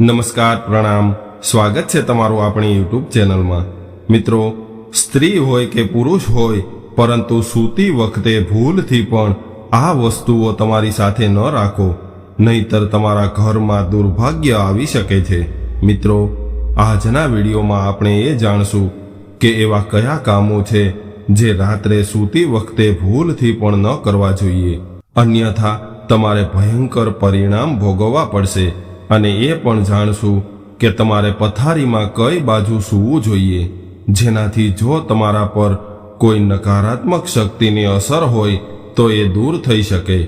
નમસ્કાર, પ્રણામ. સ્વાગત છે તમારું આપણી યુટ્યુબ ચેનલમાં. મિત્રો, સ્ત્રી હોય કે પુરુષ હોય, પરંતુ સૂતી વખતે ભૂલથી પણ આ વસ્તુઓ તમારી સાથે ન રાખો, નહીતર તમારા ઘરમાં દુર્ભાગ્ય આવી શકે છે. મિત્રો, આજના વિડીયોમાં આપણે એ જાણશું કે એવા કયા કામો છે જે રાત્રે સૂતી વખતે ભૂલથી પણ ન કરવા જોઈએ. અન્યથા, તમારે ભયંકર પરિણામ ભોગવવા પડશે. અને એ પણ જાણશું કે તમારે પથારીમાં કઈ બાજુ સૂવું જોઈએ, જેનાથી જો તમારા પર કોઈ નકારાત્મક શક્તિની અસર હોય, તો એ દૂર થઈ શકે.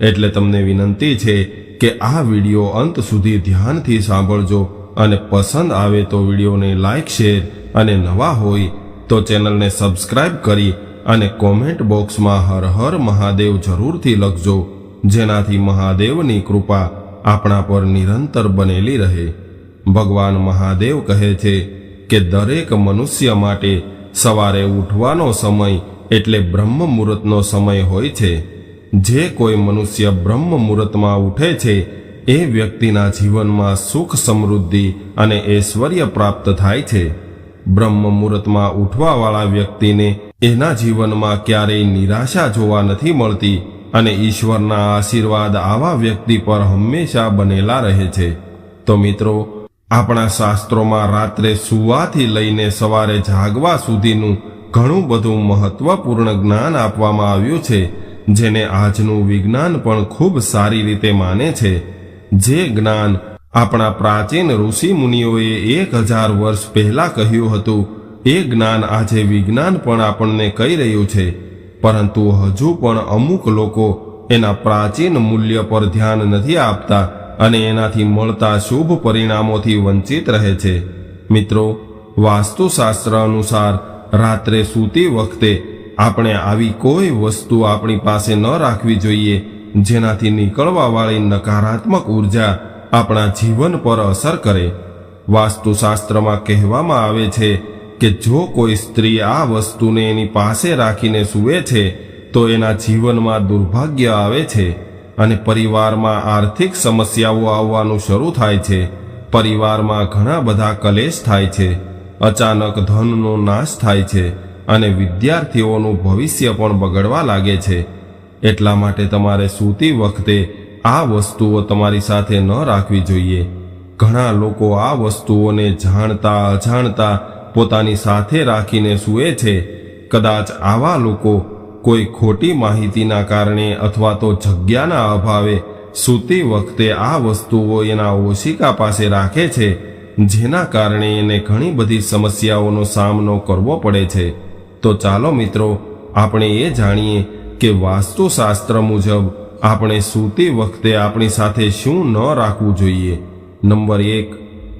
એટલે તમને વિનંતી છે કે આ વીડિયો અંત સુધી ધ્યાનથી સાંભળજો અને પસંદ આવે તો વિડીયોને લાઇક શેર અને નવા હોય, તો ચેનલને સબસ્ક્રાઇબ કરી અને કોમેન્ટ બોક્સમાં હર હર મહાદેવ જરૂરથી લખજો, જેનાથી મહાદેવની કૃપા આપણા પર નિરંતર બનેલી રહે. ભગવાન મહાદેવ કહે છે કે દરેક મનુષ્ય માટે સવારે ઉઠવાનો સમય એટલે બ્રહ્મ મુહૂર્તનો સમય હોય છે. જે કોઈ મનુષ્ય બ્રહ્મ મુહૂર્તમાં ઉઠે છે, એ વ્યક્તિના જીવનમાં સુખ સમૃદ્ધિ અને ઐશ્વર્ય પ્રાપ્ત થાય છે. બ્રહ્મ મુહૂર્તમાં ઉઠવાવાળા વ્યક્તિને એના જીવનમાં ક્યારેય નિરાશા જોવા નથી મળતી અને ઈશ્વરના આશીર્વાદ આવા વ્યક્તિ પર હંમેશા બનેલા રહે છે. તો મિત્રો, આપણા શાસ્ત્રોમાં રાત્રે સુવાથી લઈને સવારે જાગવા સુધીનું ઘણું બધું મહત્વપૂર્ણ જ્ઞાન આપવામાં આવ્યું છે, જેને આજનું વિજ્ઞાન પણ ખૂબ સારી રીતે માને છે. જે જ્ઞાન આપણા પ્રાચીન ઋષિ મુનિઓએ એક હજાર વર્ષ પહેલા કહ્યું હતું, એ જ્ઞાન આજે વિજ્ઞાન પણ આપણને કહી રહ્યું છે. પરંતુ હજુ પણ અમુક લોકો એના પ્રાચીન મૂલ્ય પર ધ્યાન નથી આપતા અને એનાથી મળતા શુભ પરિણામોથી વંચિત રહે છે. મિત્રો, વાસ્તુશાસ્ત્ર અનુસાર રાત્રે સૂતી વખતે આપણે આવી કોઈ વસ્તુ આપણી પાસે ન રાખવી જોઈએ, જેનાથી નીકળવાવાળી નકારાત્મક ઊર્જા આપણા જીવન પર અસર કરે. વાસ્તુશાસ્ત્રમાં કહેવામાં આવે છે કે જો કોઈ સ્ત્રી આ વસ્તુને એની પાસે રાખીને સૂવે છે, તો એના જીવનમાં દુર્ભાગ્ય આવે છે અને પરિવારમાં આર્થિક સમસ્યાઓ આવવાનું શરૂ થાય છે. પરિવારમાં ઘણા બધા કલેશ થાય છે. અચાનક ધનનો નાશ થાય છે અને વિદ્યાર્થીઓનું ભવિષ્ય પણ બગડવા લાગે છે. એટલા માટે તમારે સૂતી વખતે આ વસ્તુઓ તમારી સાથે ન રાખવી જોઈએ. ઘણા લોકો આ વસ્તુઓને જાણતા અજાણતા પોતાની સાથે રાખીને સૂએ છે. કદાચ આવા લોકો કોઈ ખોટી માહિતીના કારણે અથવા તો જગ્યાના અભાવે સૂતી વખતે આ વસ્તુઓ એના ઓશિકા પાસે રાખે છે, જેના કારણે એને ઘણી બધી સમસ્યાઓનો સામનો કરવો પડે છે. તો ચાલો મિત્રો, આપણે એ જાણીએ કે વાસ્તુશાસ્ત્ર મુજબ આપણે સૂતી વખતે આપણી સાથે શું ન રાખવું જોઈએ. નંબર એક,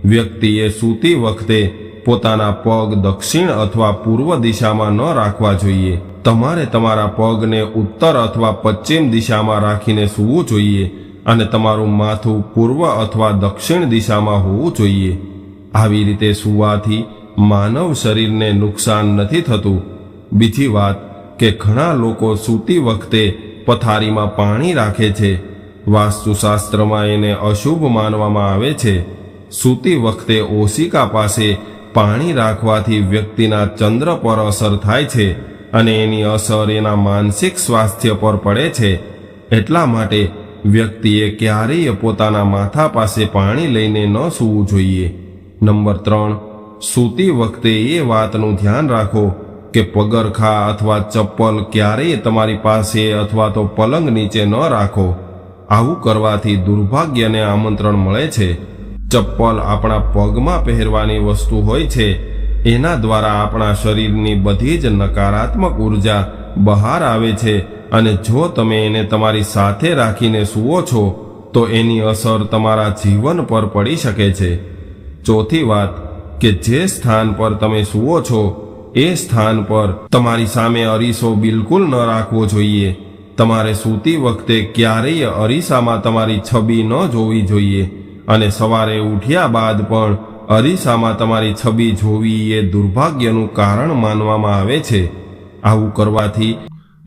વ્યક્તિએ સૂતી વખતે પોતાના પગ દક્ષિણ અથવા પૂર્વ દિશામાં ન રાખવા જોઈએ. તમારે તમારા પગને ઉત્તર અથવા પશ્ચિમ દિશામાં રાખીને સૂવું જોઈએ અને તમારું માથું પૂર્વ અથવા દક્ષિણ દિશામાં હોવું જોઈએ. આવી રીતે સૂવાથી માનવ શરીરને નુકસાન નથી થતું. બીજી વાત કે ઘણા લોકો સૂતી વખતે પથારીમાં પાણી રાખે છે. વાસ્તુશાસ્ત્રમાં એને અશુભ માનવામાં આવે છે. સૂતી વખતે ઓશિકા પાસે પાણી રાખવાથી વ્યક્તિના ચંદ્ર પર અસર થાય છે અને એની અસર એના માનસિક સ્વાસ્થ્ય પર પડે છે. એટલા માટે વ્યક્તિએ ક્યારેય પોતાના માથા પાસે પાણી લઈને ન સૂવું જોઈએ. નંબર ત્રણ, સૂતી વખતે એ વાતનું ધ્યાન રાખો કે પગરખા અથવા ચપ્પલ ક્યારેય તમારી પાસે અથવા તો પલંગ નીચે ન રાખો. આવું કરવાથી દુર્ભાગ્યને આમંત્રણ મળે છે. ચપ્પલ આપણા પગમાં પહેરવાની વસ્તુ હોય છે. એના દ્વારા આપણા શરીરની બધી જ નકારાત્મક ઊર્જા બહાર આવે છે અને જો તમે એને તમારી સાથે રાખીને સૂવો છો, તો એની અસર તમારા જીવન પર પડી શકે છે. ચોથી વાત, કે જે સ્થાન પર તમે સૂવો છો, એ સ્થાન પર તમારી સામે અરીસો બિલકુલ ન રાખવો જોઈએ. તમારે સૂતી વખતે ક્યારેય અરીસામાં તમારી છબી ન જોવી જોઈએ. અને સવારે ઉઠ્યા બાદ પણ અરીસામાં તમારી છબી જોવી એ દુર્ભાગ્યનું કારણ માનવામાં આવે છે. આવું કરવાથી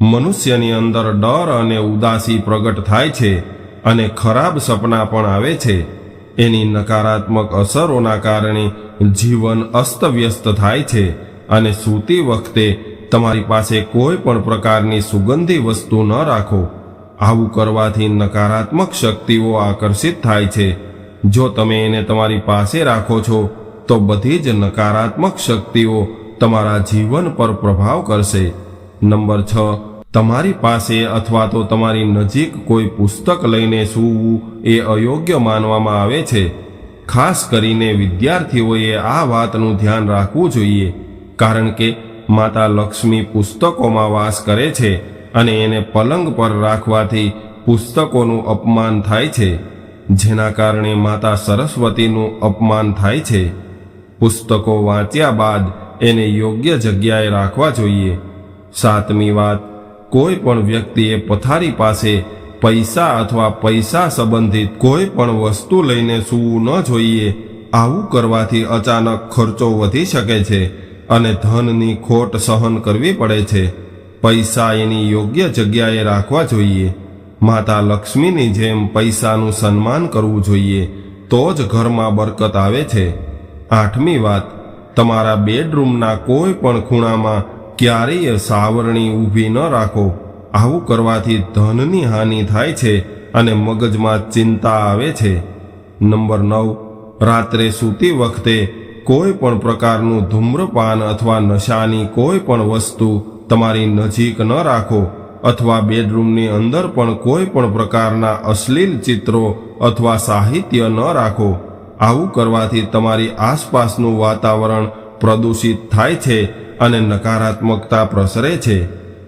મનુષ્યની અંદર ડર અને ઉદાસી પ્રગટ થાય છે અને ખરાબ સપના પણ આવે છે. એની નકારાત્મક અસરોના કારણે જીવન અસ્તવ્યસ્ત થાય છે અને સૂતી વખતે તમારી પાસે કોઈ પણ પ્રકારની સુગંધી વસ્તુ ન રાખો. આવું કરવાથી નકારાત્મક શક્તિઓ આકર્ષિત થાય છે. જો તમે એને તમારી પાસે રાખો છો, તો બધી જ નકારાત્મક શક્તિઓ તમારા જીવન પર પ્રભાવ કરશે. નંબર છ, તમારી પાસે અથવા તો તમારી નજીક કોઈ પુસ્તક લઈને સૂવું એ અયોગ્ય માનવામાં આવે છે. ખાસ કરીને વિદ્યાર્થીઓએ આ વાતનું ધ્યાન રાખવું જોઈએ, કારણ કે માતા લક્ષ્મી પુસ્તકોમાં વાસ કરે છે અને એને પલંગ પર રાખવાથી પુસ્તકોનું અપમાન થાય છે. જેના કારણે માતા સરસ્વતીનું અપમાન થાય છે. પુસ્તકો વાંચ્યા બાદ એને યોગ્ય જગ્યાએ રાખવા જોઈએ. સાતમી વાત, કોઈ પણ વ્યક્તિએ પથારી પાસે પૈસા અથવા પૈસા સંબંધિત કોઈ પણ વસ્તુ લઈને સૂવું ન જોઈએ. આવું કરવાથી અચાનક ખર્ચો વધી શકે છે અને ધનની ખોટ સહન કરવી પડે છે. પૈસા એની યોગ્ય જગ્યાએ રાખવા જોઈએ. માતા લક્ષ્મીની જેમ પૈસાનું સન્માન કરવું જોઈએ, તો જ ઘરમાં બરકત આવે છે. આઠમી વાત, તમારા બેડરૂમના કોઈ પણ ખૂણામાં ક્યારેય સાવરણી ઊભી ન રાખો. આવું કરવાથી ધનની હાનિ થાય છે અને મગજમાં ચિંતા આવે છે. નંબર નવ, રાત્રે સૂતી વખતે કોઈ પણ પ્રકારનું ધૂમ્રપાન અથવા નશાની કોઈ પણ વસ્તુ તમારી નજીક ન રાખો. અથવા બેડરૂમની અંદર પણ કોઈ પણ પ્રકારના અશ્લીલ ચિત્રો અથવા સાહિત્ય ન રાખો. આવું કરવાથી તમારી આસપાસનું વાતાવરણ પ્રદૂષિત થાય છે અને નકારાત્મકતા પ્રસરે છે.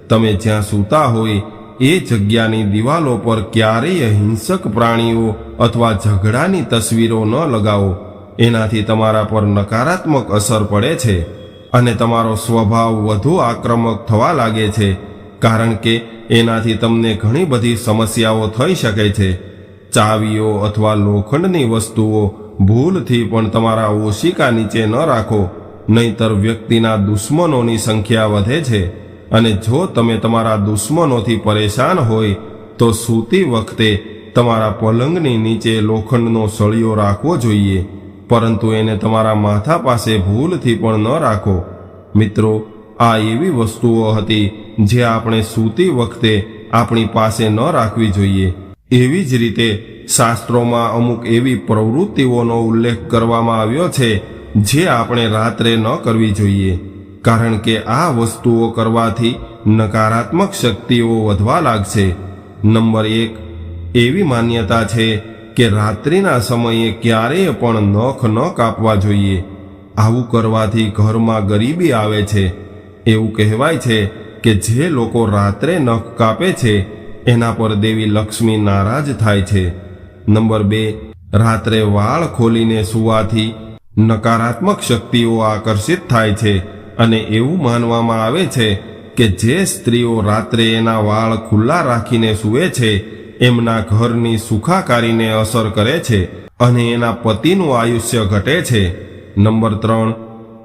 તમે જ્યાં સૂતા હોય, એ જગ્યાની દિવાલો પર ક્યારેય હિંસક પ્રાણીઓ અથવા ઝઘડાની તસવીરો ન લગાવો. એનાથી તમારા પર નકારાત્મક અસર પડે છે અને તમારો સ્વભાવ વધુ આક્રમક થવા લાગે છે. કારણ કે એનાથી તમને ઘણી બધી સમસ્યાઓ થઈ શકે છે. ચાવીઓ અથવા લોખંડની વસ્તુઓ ભૂલથી પણ તમારા ઓશિકા નીચે ન રાખો, નહીતર વ્યક્તિના દુશ્મનોની સંખ્યા વધે છે અને જો તમે તમારા દુશ્મનોથી પરેશાન હોય, તો સૂતી વખતે તમારા પલંગની નીચે લોખંડનો સળિયો રાખવો જોઈએ, પરંતુ એને તમારા માથા પાસે ભૂલથી પણ ન રાખો. મિત્રો આ એવી વસ્તુઓ હતી જે આપણે સૂતી વખતે આપણી પાસે ન રાખવી જોઈએ. એવી જ રીતે શાસ્ત્રોમાં અમુક એવી પ્રવૃત્તિઓનો ઉલ્લેખ કરવામાં આવ્યો છે જે આપણે રાત્રે ન કરવી જોઈએ. કારણ કે આ વસ્તુઓ કરવાથી નકારાત્મક શક્તિઓ વધવા લાગશે. નંબર એક, એવી માન્યતા છે કે રાત્રિના સમયે ક્યારેય પણ નખ ન કાપવા જોઈએ. આવું કરવાથી ઘરમાં ગરીબી આવે છે. એવું કહેવાય છે કે જે લોકો રાત્રે નખ કાપે છે, એના પર દેવી લક્ષ્મી નારાજ થાય છે. નંબર બે, રાત્રે વાળ ખોલીને સૂવાથી નકારાત્મક શક્તિઓ આકર્ષિત થાય છે અને એવું માનવામાં આવે છે કે જે સ્ત્રીઓ રાત્રે એના વાળ ખુલ્લા રાખીને સૂવે છે, એમના ઘરની સુખાકારીને અસર કરે છે અને એના પતિનું આયુષ્ય ઘટે છે. નંબર ત્રણ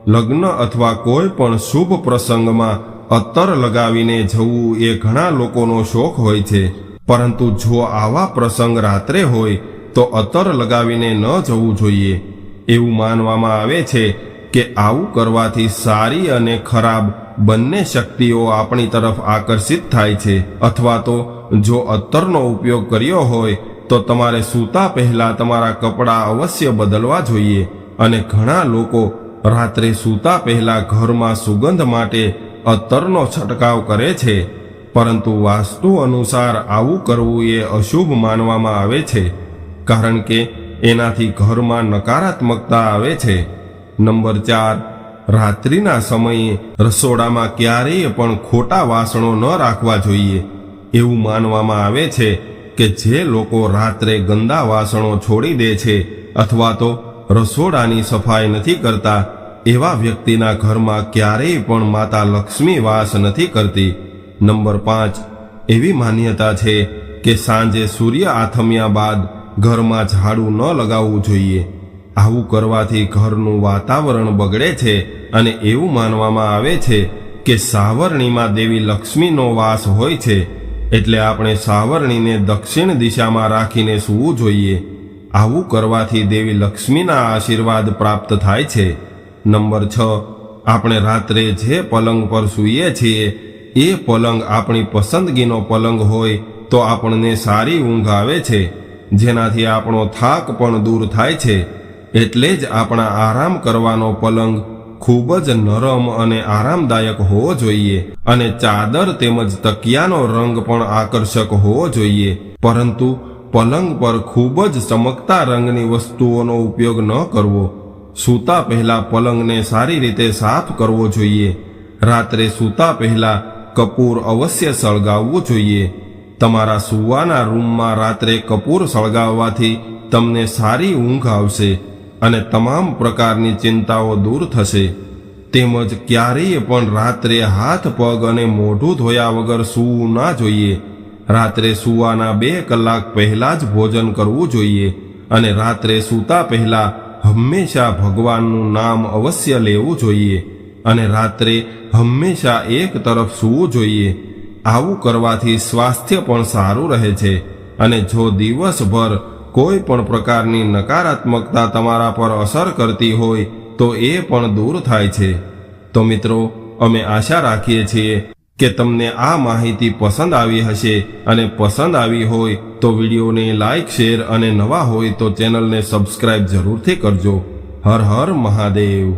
લગ્ન અથવા કોઈ પણ શુભ પ્રસંગમાં અત્તર લગાવીને જવું એ ઘણા લોકોનો શોખ હોય છે. પરંતુ જો આવા પ્રસંગ રાત્રે હોય, તો અત્તર લગાવીને ન જવું જોઈએ. એવું માનવામાં આવે છે કે આવું કરવાથી સારી અને ખરાબ બંને શક્તિઓ આપણી તરફ આકર્ષિત થાય છે. અથવા તો જો અત્તરનો ઉપયોગ કર્યો હોય, તો તમારે સૂતા પહેલા તમારા કપડાં અવશ્ય બદલવા જોઈએ અને ઘણા લોકો રાત્રે સૂતા પહેલા ઘરમાં સુગંધ માટે અત્તરનો છંટકાવ કરે છે, પરંતુ વાસ્તુ અનુસાર આવું કરવું એ અશુભ માનવામાં આવે છે, કારણ કે એનાથી ઘરમાં નકારાત્મકતા આવે છે. નંબર ચાર, રાત્રિના સમયે રસોડામાં ક્યારેય પણ ખોટા વાસણો ન રાખવા જોઈએ. એવું માનવામાં આવે છે કે જે લોકો રાત્રે ગંદા વાસણો છોડી દે છે અથવા તો રસોડાની સફાઈ નથી કરતા એવા વ્યક્તિના ઘરમાં ક્યારેય પણ માતા લક્ષ્મી વાસ નથી કરતી. નંબર પાંચ. એવી માન્યતા છે કે સાંજે સૂર્ય આથમ્યા બાદ ઘરમાં ઝાડુ ન લગાવવું જોઈએ. આવું કરવાથી ઘરનું વાતાવરણ બગડે છે અને એવું માનવામાં આવે છે કે સાવરણીમાં દેવી લક્ષ્મીનો વાસ હોય છે. એટલે આપણે સાવરણીને દક્ષિણ દિશામાં રાખીને સૂવું જોઈએ. આવું કરવાથી દેવી લક્ષ્મીના આશીર્વાદ પ્રાપ્ત થાય છે. નંબર છ, આપણે રાત્રે જે પલંગ પર સૂઈએ છીએ, એ પલંગ આપણી પસંદગીનો પલંગ હોય તો આપણને સારી ઊંઘ આવે છે, જેનાથી આપણો થાક પણ દૂર થાય છે. એટલે જ આપણા આરામ કરવાનો પલંગ ખૂબ જ નરમ અને આરામદાયક હોવો જોઈએ અને ચાદર તેમજ તકિયાનો રંગ પણ આકર્ષક હોવો જોઈએ. પરંતુ પલંગ પર ખૂબ જ ચમકતા રંગની વસ્તુઓનો ઉપયોગ ન કરવો. સૂતા પહેલા પલંગને સારી રીતે સાફ કરવો જોઈએ. રાત્રે સૂતા પહેલા કપૂર અવશ્ય સળગાવવું જોઈએ. તમારા સૂવાના રૂમમાં રાત્રે કપૂર સળગાવવાથી તમને સારી ઊંઘ આવશે અને તમામ પ્રકારની ચિંતાઓ દૂર થશે. તેમજ ક્યારેય પણ રાત્રે હાથ, પગ અને મોઢું ધોયા વગર સૂવું ના જોઈએ. રાત્રે સૂવાના બે કલાક પહેલા જ ભોજન કરવું જોઈએ અને રાત્રે સૂતા પહેલા હંમેશા ભગવાનનું નામ અવશ્ય લેવું જોઈએ અને રાત્રે હંમેશા એક તરફ સૂવું જોઈએ. આવું કરવાથી સ્વાસ્થ્ય પણ સારું રહે છે અને જો દિવસભર કોઈ પણ પ્રકારની નકારાત્મકતા તમારા પર અસર કરતી હોય તો એ પણ દૂર થાય છે. તો મિત્રો, અમે આશા રાખીએ છીએ કે તમને આ માહિતી પસંદ આવી હશે અને પસંદ આવી હોય તો વિડીયોને લાઈક, શેર અને નવા હોય તો ચેનલને સબસ્ક્રાઇબ જરૂરથી કરજો. હર હર મહાદેવ.